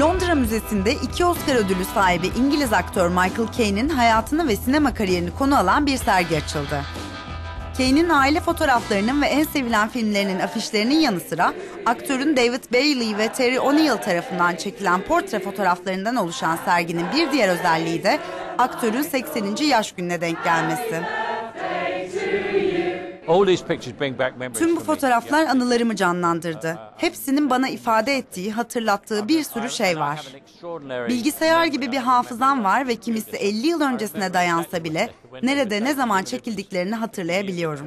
Londra Müzesi'nde iki Oscar ödülü sahibi İngiliz aktör Michael Caine'in hayatını ve sinema kariyerini konu alan bir sergi açıldı. Caine'in aile fotoğraflarının ve en sevilen filmlerinin afişlerinin yanı sıra aktörün David Bailey ve Terry O'Neill tarafından çekilen portre fotoğraflarından oluşan serginin bir diğer özelliği de aktörün 80. yaş gününe denk gelmesi. Tüm bu fotoğraflar anılarımı canlandırdı. Hepsinin bana ifade ettiği, hatırlattığı bir sürü şey var. Bilgisayar gibi bir hafızam var ve kimisi 50 yıl öncesine dayansa bile nerede ne zaman çekildiklerini hatırlayabiliyorum.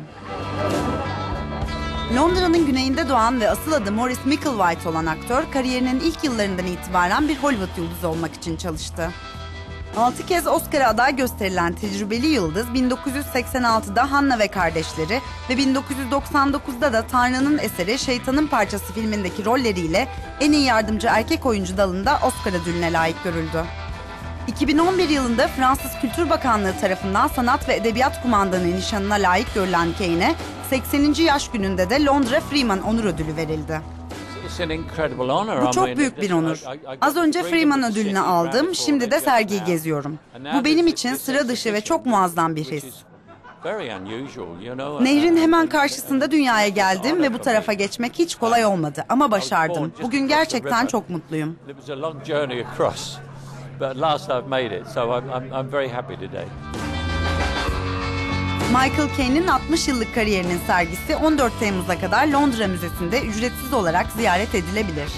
Londra'nın güneyinde doğan ve asıl adı Morris Micklewhite olan aktör kariyerinin ilk yıllarından itibaren bir Hollywood yıldızı olmak için çalıştı. 6 kez Oscar'a aday gösterilen tecrübeli yıldız 1986'da Hanna ve Kardeşleri ve 1999'da da Tanrı'nın eseri Şeytanın Parçası filmindeki rolleriyle en iyi yardımcı erkek oyuncu dalında Oscar ödülüne layık görüldü. 2011 yılında Fransız Kültür Bakanlığı tarafından sanat ve edebiyat kumandanı nişanına layık görülen Kane'e 80. yaş gününde de Londra Freeman Onur Ödülü verildi. Bu çok büyük bir onur. Az önce Freeman ödülünü aldım, şimdi de sergiyi geziyorum. Bu benim için sıra dışı ve çok muazzam bir his. Nehrin hemen karşısında dünyaya geldim ve bu tarafa geçmek hiç kolay olmadı ama başardım. Bugün gerçekten çok mutluyum. But last I've made it, so I'm, I'm, I'm very happy today. Michael Caine'in 60 yıllık kariyerinin sergisi 14 Temmuz'a kadar Londra Müzesi'nde ücretsiz olarak ziyaret edilebilir.